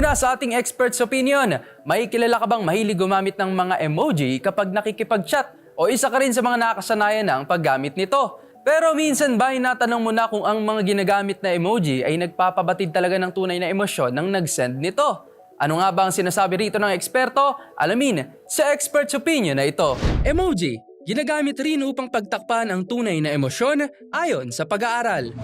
Una sa ating expert's opinion, may kilala ka bang mahilig gumamit ng mga emoji kapag nakikipag-chat o isa ka rin sa mga nakasanayan ng paggamit nito? Pero minsan ba natanong mo na kung ang mga ginagamit na emoji ay nagpapabatid talaga ng tunay na emosyon ng nag-send nito? Ano nga ba ang sinasabi rito ng eksperto? Alamin sa expert's opinion na ito. Emoji, ginagamit rin upang pagtakpan ang tunay na emosyon ayon sa pag-aaral.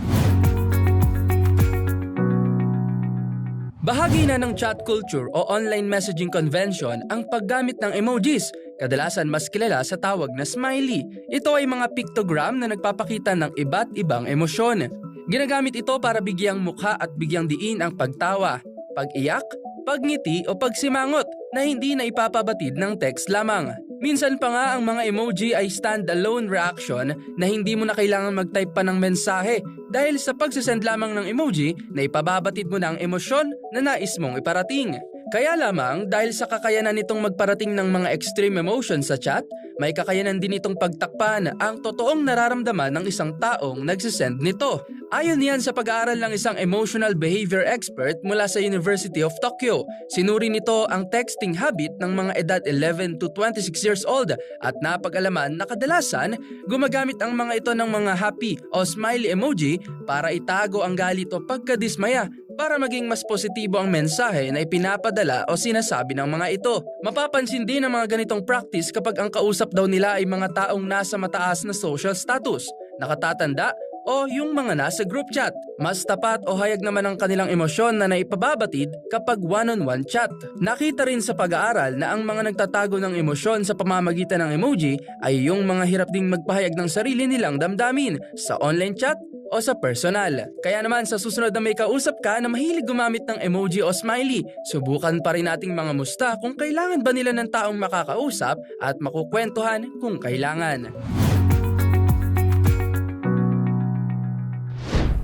Bahagi na ng chat culture o online messaging convention ang paggamit ng emojis, kadalasan mas kilala sa tawag na smiley. Ito ay mga pictogram na nagpapakita ng iba't ibang emosyon. Ginagamit ito para bigyang mukha at bigyang diin ang pagtawa, pag-iyak, pagngiti o pagsimangot na hindi na ipapabatid ng text lamang. Minsan pa nga ang mga emoji ay stand-alone reaction na hindi mo na kailangan mag-type pa ng mensahe dahil sa pagsasend lamang ng emoji na ipababatid mo na ang emosyon na nais mong iparating. Kaya lamang dahil sa kakayanan nitong magparating ng mga extreme emotions sa chat, may kakayanan din itong pagtakpan ang totoong nararamdaman ng isang taong nagsisend nito. Ayon yan sa pag-aaral ng isang emotional behavior expert mula sa University of Tokyo. Sinuri nito ang texting habit ng mga edad 11 to 26 years old at napag-alaman na kadalasan gumagamit ang mga ito ng mga happy o smiley emoji para itago ang galit o pagkadismaya para maging mas positibo ang mensahe na ipinapadala o sinasabi ng mga ito. Mapapansin din ang mga ganitong practice kapag ang kausap daw nila ay mga taong nasa mataas na social status, nakatatanda o yung mga nasa group chat. Mas tapat o hayag naman ang kanilang emosyon na naipababatid kapag one-on-one chat. Nakita rin sa pag-aaral na ang mga nagtatago ng emosyon sa pamamagitan ng emoji ay yung mga hirap ding magpahayag ng sarili nilang damdamin sa online chat o sa personal. Kaya naman sa susunod na may kausap ka na mahilig gumamit ng emoji o smiley, subukan pa rin nating mga musta kung kailangan ba nila ng taong makakausap at makukwentuhan kung kailangan.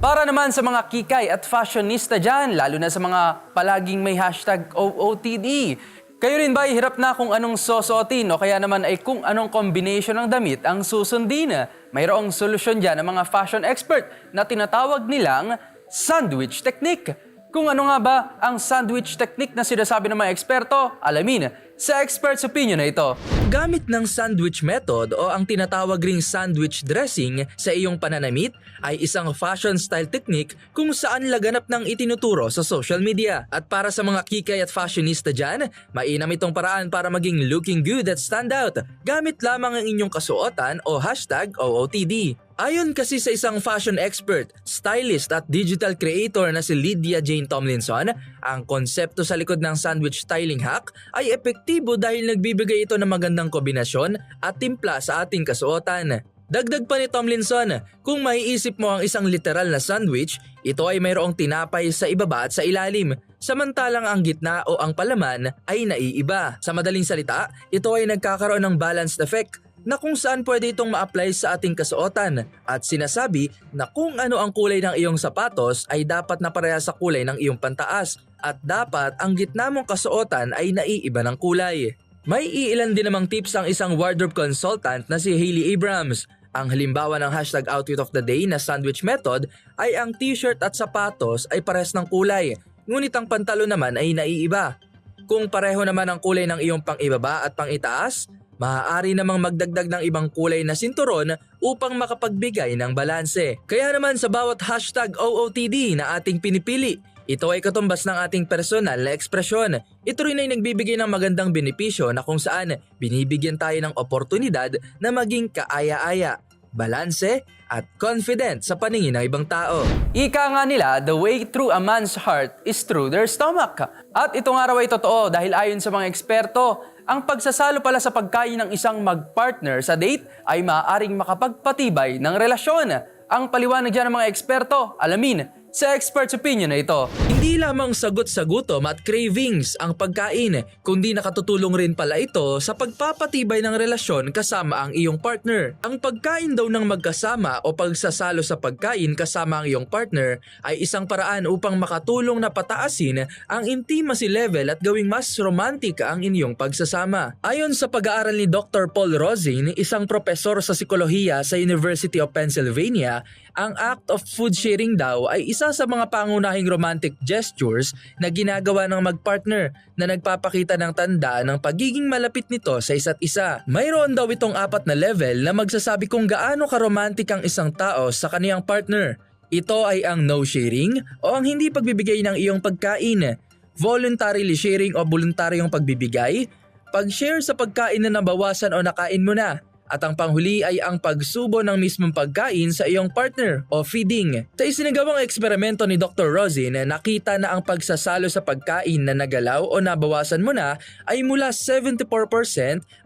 Para naman sa mga kikay at fashionista dyan, lalo na sa mga palaging may hashtag OOTD, kayo rin ba hirap na kung anong sosuotin o kaya naman ay kung anong combination ng damit ang susundin? Mayroong solusyon dyan ng mga fashion expert na tinatawag nilang sandwich technique. Kung ano nga ba ang sandwich technique na sinasabi ng mga eksperto, alamin sa expert's opinion na ito. Gamit ng sandwich method o ang tinatawag ring sandwich dressing sa iyong pananamit ay isang fashion style technique kung saan laganap ng itinuturo sa social media. At para sa mga kikay at fashionista dyan, mainam itong paraan para maging looking good at stand out. Gamit lamang ang inyong kasuotan o hashtag OOTD. Ayon kasi sa isang fashion expert, stylist at digital creator na si Lydia Jane Tomlinson, ang konsepto sa likod ng sandwich styling hack ay epektibo dahil nagbibigay ito ng magandang kombinasyon at timpla sa ating kasuotan. Dagdag pa ni Tomlinson, kung maiisip mo ang isang literal na sandwich, ito ay mayroong tinapay sa ibaba at sa ilalim, samantalang ang gitna o ang palaman ay naiiba. Sa madaling salita, ito ay nagkakaroon ng balanced effect na kung saan pwede itong ma-apply sa ating kasuotan at sinasabi na kung ano ang kulay ng iyong sapatos ay dapat na pareha sa kulay ng iyong pantaas at dapat ang gitna mong kasuotan ay naiiba ng kulay. May iilan din namang tips ang isang wardrobe consultant na si Hailey Abrams. Ang halimbawa ng hashtag outfit of the day na sandwich method ay ang t-shirt at sapatos ay pares ng kulay, ngunit ang pantalo naman ay naiiba. Kung pareho naman ang kulay ng iyong pang-ibaba at pang-itaas, maaari namang magdagdag ng ibang kulay na sinturon upang makapagbigay ng balanse. Kaya naman sa bawat hashtag OOTD na ating pinipili, ito ay katumbas ng ating personal na ekspresyon. Ito rin ay nagbibigay ng magandang benepisyo na kung saan binibigyan tayo ng oportunidad na maging kaaya-aya, balanse at confident sa paningin ng ibang tao. Ika nga nila, the way through a man's heart is through their stomach. At ito nga raw ay totoo dahil ayon sa mga eksperto, ang pagsasalo pala sa pagkain ng isang mag-partner sa date ay maaaring makapagpatibay ng relasyon. Ang paliwanag dyan ng mga eksperto, alamin sa expert's opinion na ito. Hindi lamang sagot sa gutom at cravings ang pagkain, kundi nakatutulong rin pala ito sa pagpapatibay ng relasyon kasama ang iyong partner. Ang pagkain daw ng magkasama o pagsasalo sa pagkain kasama ang iyong partner ay isang paraan upang makatulong na pataasin ang intimacy level at gawing mas romantic ang inyong pagsasama. Ayon sa pag-aaral ni Dr. Paul Rosin, isang propesor sa psikolohiya sa University of Pennsylvania, ang act of food sharing daw ay isa sa mga pangunahing romantic gestures na ginagawa ng magpartner na nagpapakita ng tanda ng pagiging malapit nito sa isa't isa. Mayroon daw itong apat na level na magsasabi kung gaano karomantik ang isang tao sa kaniyang partner. Ito ay ang no sharing o ang hindi pagbibigay ng iyong pagkain, voluntarily sharing o voluntaryong pagbibigay, pag-share sa pagkain na nabawasan o nakain mo na, at ang panghuli ay ang pagsubo ng mismong pagkain sa iyong partner o feeding. Sa isinagawang eksperimento ni Dr. Rosin, nakita na ang pagsasalo sa pagkain na nagalaw o nabawasan mo na ay mula 74%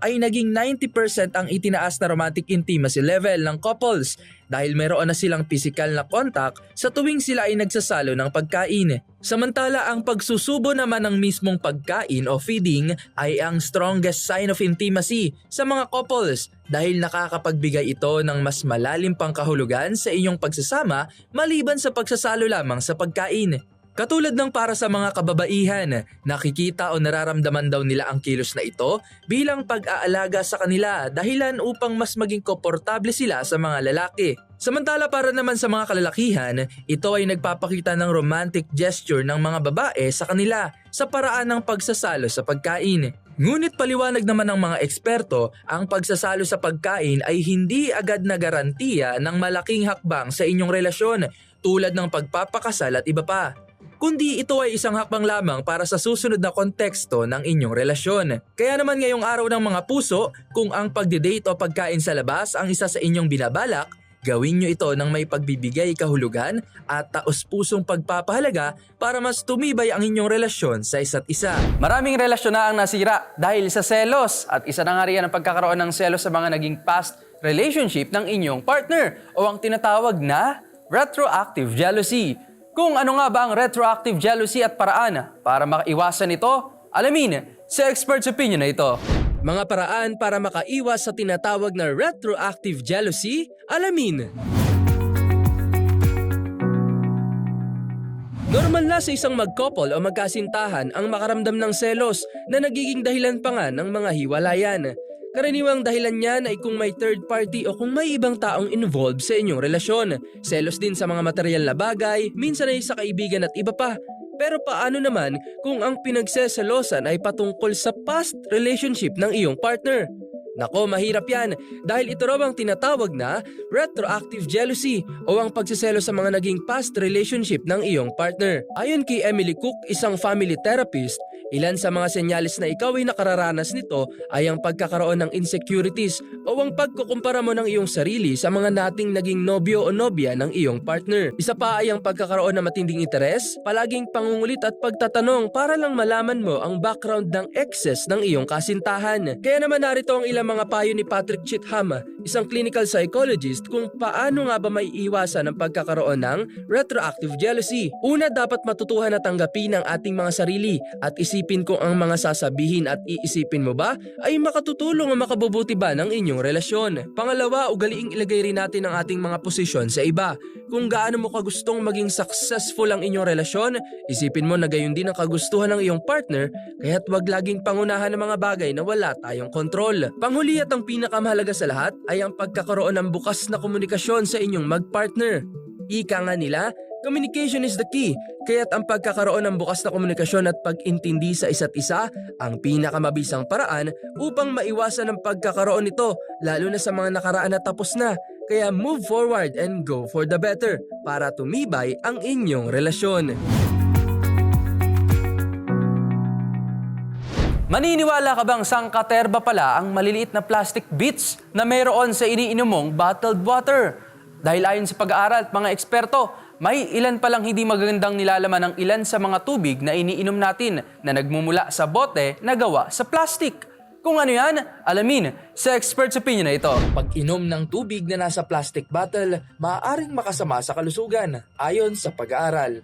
ay naging 90% ang itinaas na romantic intimacy level ng couples dahil meron na silang physical na contact sa tuwing sila ay nagsasalo ng pagkain. Samantala ang pagsusubo naman ng mismong pagkain o feeding ay ang strongest sign of intimacy sa mga couples dahil nakakapagbigay ito ng mas malalim pang kahulugan sa inyong pagsasama maliban sa pagsasalo lamang sa pagkain. Katulad ng para sa mga kababaihan, nakikita o nararamdaman daw nila ang kilos na ito bilang pag-aalaga sa kanila dahilan upang mas maging komportable sila sa mga lalaki. Samantala para naman sa mga kalalakihan, ito ay nagpapakita ng romantic gesture ng mga babae sa kanila sa paraan ng pagsasalo sa pagkain. Ngunit paliwanag naman ng mga eksperto, ang pagsasalo sa pagkain ay hindi agad na garantiya ng malaking hakbang sa inyong relasyon tulad ng pagpapakasal at iba pa kundi ito ay isang hakbang lamang para sa susunod na konteksto ng inyong relasyon. Kaya naman ngayong araw ng mga puso, kung ang pagdidate o pagkain sa labas ang isa sa inyong binabalak, gawin nyo ito ng may pagbibigay kahulugan at taos-pusong pagpapahalaga para mas tumibay ang inyong relasyon sa isa't isa. Maraming relasyon na ang nasira dahil sa selos at isa na nga ang pagkakaroon ng selos sa mga naging past relationship ng inyong partner o ang tinatawag na retroactive jealousy. Kung ano nga ba ang retroactive jealousy at paraan para makaiwasan ito, alamin sa expert's opinion na ito. Mga paraan para makaiwas sa tinatawag na retroactive jealousy, alamin. Normal na sa isang mag-couple o magkasintahan ang makaramdam ng selos na nagiging dahilan pa nga ng mga hiwalayan. Karaniwang dahilan niyan ay kung may third party o kung may ibang taong involved sa inyong relasyon. Selos din sa mga material na bagay, minsan ay sa kaibigan at iba pa. Pero paano naman kung ang pinagseselosan ay patungkol sa past relationship ng iyong partner? Nako, mahirap yan dahil ito raw ang tinatawag na retroactive jealousy o ang pagsiselo sa mga naging past relationship ng iyong partner. Ayon kay Emily Cook, isang family therapist, Ilan sa mga senyales na ikaw ay nakararanas nito ay ang pagkakaroon ng insecurities o ang pagkukumpara mo ng iyong sarili sa mga nating naging nobyo o nobya ng iyong partner. Isa pa ay ang pagkakaroon ng matinding interes, palaging pangungulit at pagtatanong para lang malaman mo ang background ng exes ng iyong kasintahan. Kaya naman narito ang ilang mga payo ni Patrick Chitham, isang clinical psychologist kung paano nga ba may iwasan ang pagkakaroon ng retroactive jealousy. Una, dapat matutuhan na tanggapin ang ating mga sarili at isipin kung ang mga sasabihin at iisipin mo ba ay makatutulong o makabubuti ba ng inyong relasyon. Pangalawa, ugaliing ilagay rin natin ang ating mga posisyon sa iba. Kung gaano mo kagustong maging successful ang inyong relasyon, isipin mo na gayon din ang kagustuhan ng iyong partner, kaya't wag laging pangunahan ng mga bagay na wala tayong kontrol. Panghuli at ang pinakamahalaga sa lahat ay ang pagkakaroon ng bukas na komunikasyon sa inyong magpartner. Ika nga nila, Communication is the key, kaya't ang pagkakaroon ng bukas na komunikasyon at pag-intindi sa isa't isa ang pinakamabisang paraan upang maiwasan ang pagkakaroon nito lalo na sa mga nakaraan na tapos na. Kaya move forward and go for the better para tumibay ang inyong relasyon. Maniniwala ka bang sangkaterba pala ang maliliit na plastic bits na mayroon sa iniinom mong bottled water? Dahil ayon sa pag-aaral at mga eksperto, may ilan palang hindi magagandang nilalaman ng ilan sa mga tubig na iniinom natin na nagmumula sa bote na gawa sa plastic. Kung ano yan, alamin sa expert's opinion na ito. Pag inom ng tubig na nasa plastic bottle, maaaring makasama sa kalusugan ayon sa pag-aaral.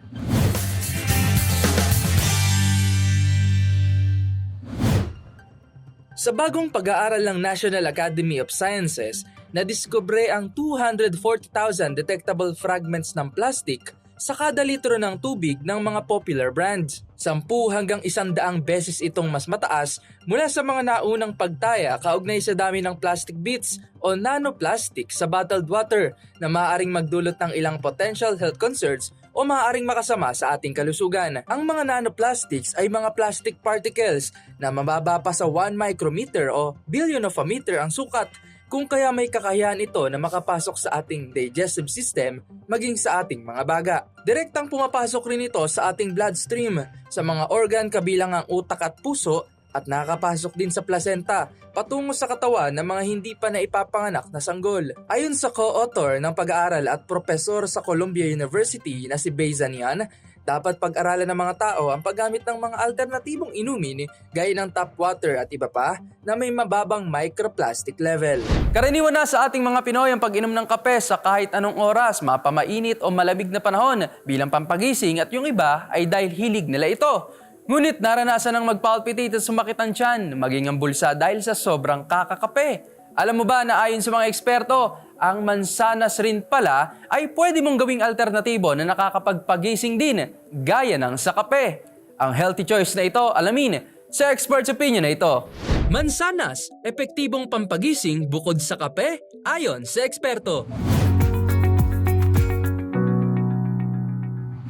Sa bagong pag-aaral ng National Academy of Sciences, nadiskubre ang 240,000 detectable fragments ng plastic sa kada litro ng tubig ng mga popular brands. Sampu hanggang isandaang beses itong mas mataas mula sa mga naunang pagtaya kaugnay sa dami ng plastic bits o nanoplastic sa bottled water na maaaring magdulot ng ilang potential health concerns o maaaring makasama sa ating kalusugan. Ang mga nanoplastics ay mga plastic particles na mababa pa sa 1 micrometer o billion of a meter ang sukat kung kaya may kakayahan ito na makapasok sa ating digestive system maging sa ating mga baga. Direktang pumapasok rin ito sa ating bloodstream, sa mga organ kabilang ang utak at puso at nakakapasok din sa placenta patungo sa katawan ng mga hindi pa naipapanganak na sanggol. Ayon sa co-author ng pag-aaral at profesor sa Columbia University na si Bezanian, dapat pag-aralan ng mga tao ang paggamit ng mga alternatibong inumin gaya ng tap water at iba pa na may mababang microplastic level. Karaniwan na sa ating mga Pinoy ang pag-inom ng kape sa kahit anong oras, mapamainit o malamig na panahon bilang pampagising at yung iba ay dahil hilig nila ito. Ngunit naranasan ng magpalpitate at sumakit ang tiyan, maging ang bulsa dahil sa sobrang kakakape. Alam mo ba na ayon sa mga eksperto, ang mansanas rin pala ay pwede mong gawing alternatibo na nakakapagpagising din, gaya ng sa kape. Ang healthy choice na ito, alamin sa expert's opinion na ito. Mansanas, epektibong pampagising bukod sa kape, ayon sa eksperto.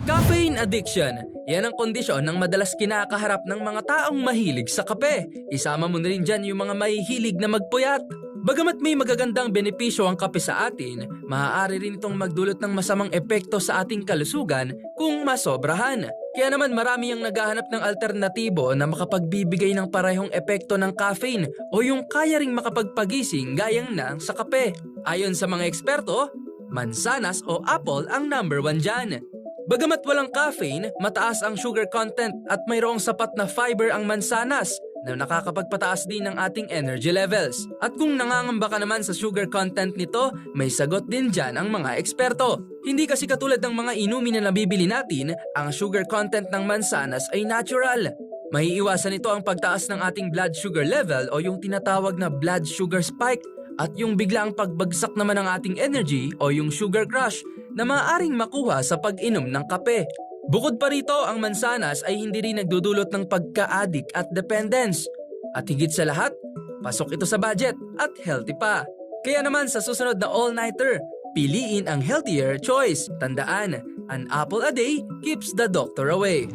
Caffeine addiction. Yan ang kondisyon ng madalas kinakaharap ng mga taong mahilig sa kape. Isama mo na rin dyan yung mga mahihilig na magpuyat. Bagamat may magagandang benepisyo ang kape sa atin, maaari rin itong magdulot ng masamang epekto sa ating kalusugan kung masobrahan. Kaya naman marami ang naghahanap ng alternatibo na makapagbibigay ng parehong epekto ng caffeine o yung kaya ring makapagpagising gayang na sa kape. Ayon sa mga eksperto, mansanas o apple ang number one dyan. Bagamat walang caffeine, mataas ang sugar content at mayroong sapat na fiber ang mansanas na nakakapagpataas din ng ating energy levels. At kung nangangamba ka naman sa sugar content nito, may sagot din dyan ang mga eksperto. Hindi kasi katulad ng mga inumin na nabibili natin, ang sugar content ng mansanas ay natural. Maiiwasan ito ang pagtaas ng ating blood sugar level o yung tinatawag na blood sugar spike at yung biglaang pagbagsak naman ng ating energy o yung sugar crush na maaaring makuha sa pag-inom ng kape. Bukod pa rito, ang mansanas ay hindi rin nagdudulot ng pagka-addict at dependence. At higit sa lahat, pasok ito sa budget at healthy pa. Kaya naman sa susunod na all-nighter, piliin ang healthier choice. Tandaan, an apple a day keeps the doctor away.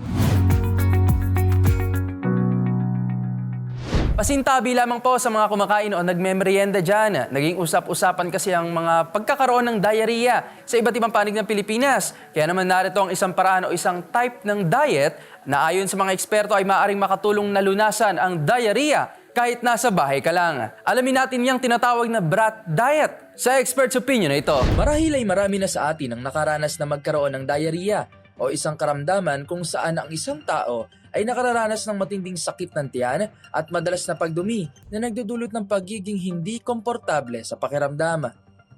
Pasintabi lamang po sa mga kumakain o nagmemerienda dyan. Naging usap-usapan kasi ang mga pagkakaroon ng diarrhea sa iba't ibang panig ng Pilipinas. Kaya naman narito ang isang paraan o isang type ng diet na ayon sa mga eksperto ay maaaring makatulong na lunasan ang diarrhea kahit nasa bahay ka lang. Alamin natin yung tinatawag na brat diet sa expert's opinion na ito. Marahil ay marami na sa atin ang nakaranas na magkaroon ng diarrhea o isang karamdaman kung saan ang isang tao ay nakararanas ng matinding sakit ng tiyan at madalas na pagdumi na nagdudulot ng pagiging hindi komportable sa pakiramdam.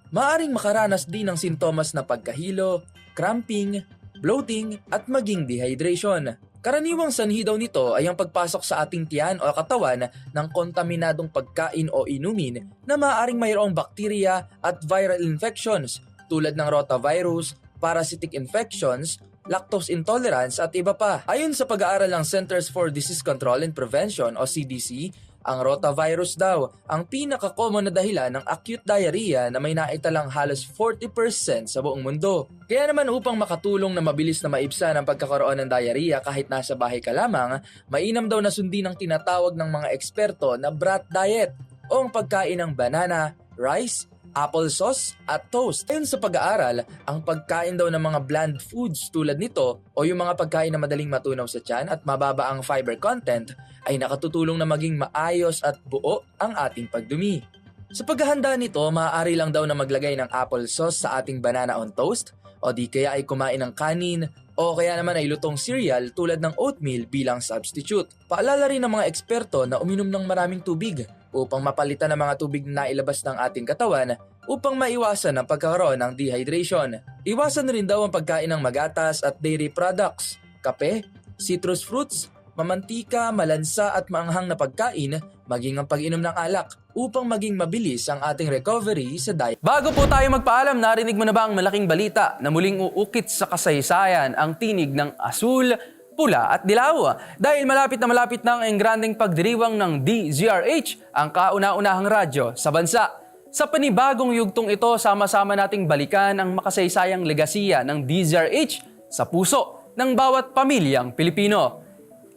Maaring makaranas din ng sintomas na pagkahilo, cramping, bloating at maging dehydration. Karaniwang sanhi daw nito ay ang pagpasok sa ating tiyan o katawan ng kontaminadong pagkain o inumin na maaring mayroong bakterya at viral infections tulad ng rotavirus, parasitic infections, lactose intolerance at iba pa. Ayon sa pag-aaral ng Centers for Disease Control and Prevention o CDC, ang rotavirus daw ang pinaka-common na dahilan ng acute diarrhea na may naitalang halos 40% sa buong mundo. Kaya naman upang makatulong na mabilis na maibsan ang pagkakaroon ng diarrhea kahit nasa bahay ka lamang, mainam daw na sundin ang tinatawag ng mga eksperto na brat diet o ang pagkain ng banana, rice, applesauce at toast. Ayon sa pag-aaral, ang pagkain daw ng mga bland foods tulad nito o yung mga pagkain na madaling matunaw sa tiyan at mababa ang fiber content ay nakatutulong na maging maayos at buo ang ating pagdumi. Sa paghahanda nito, maaari lang daw na maglagay ng applesauce sa ating banana on toast o di kaya ay kumain ng kanin o kaya naman ay lutong cereal tulad ng oatmeal bilang substitute. Paalala rin ng mga eksperto na uminom ng maraming tubig upang mapalitan ang mga tubig na nailabas ng ating katawan upang maiwasan ang pagkakaroon ng dehydration. Iwasan rin daw ang pagkain ng magatas at dairy products, kape, citrus fruits, mamantika, malansa at maanghang na pagkain, maging ang pag-inom ng alak upang maging mabilis ang ating recovery sa diet. Bago po tayo magpaalam, narinig mo na ba ang malaking balita na muling uukit sa kasaysayan ang tinig ng asul, pula at dilaw? Dahil malapit na malapit na ang engranding pagdiriwang ng DZRH, ang kauna-unahang radyo sa bansa. Sa panibagong yugtong ito, sama-sama nating balikan ang makasaysayang legasiya ng DZRH sa puso ng bawat pamilyang Pilipino.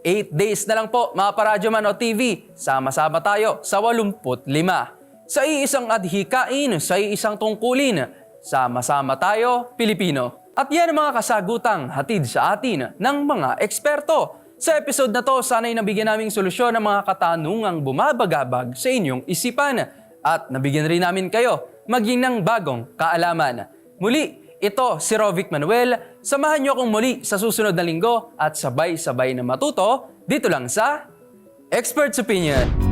8 days na lang po mga paradyo man o TV, sama-sama tayo sa 85. Sa iisang adhikain, sa iisang tungkulin, sama-sama tayo, Pilipino. At yan ang mga kasagutang hatid sa atin ng mga eksperto. Sa episode na to, sana'y nabigyan naming solusyon ang mga katanungang bumabagabag sa inyong isipan at nabigyan rin namin kayo maging ng bagong kaalaman. Muli, ito si Rovic Manuel. Samahan niyo akong muli sa susunod na linggo at sabay-sabay na matuto dito lang sa Expert's Opinion.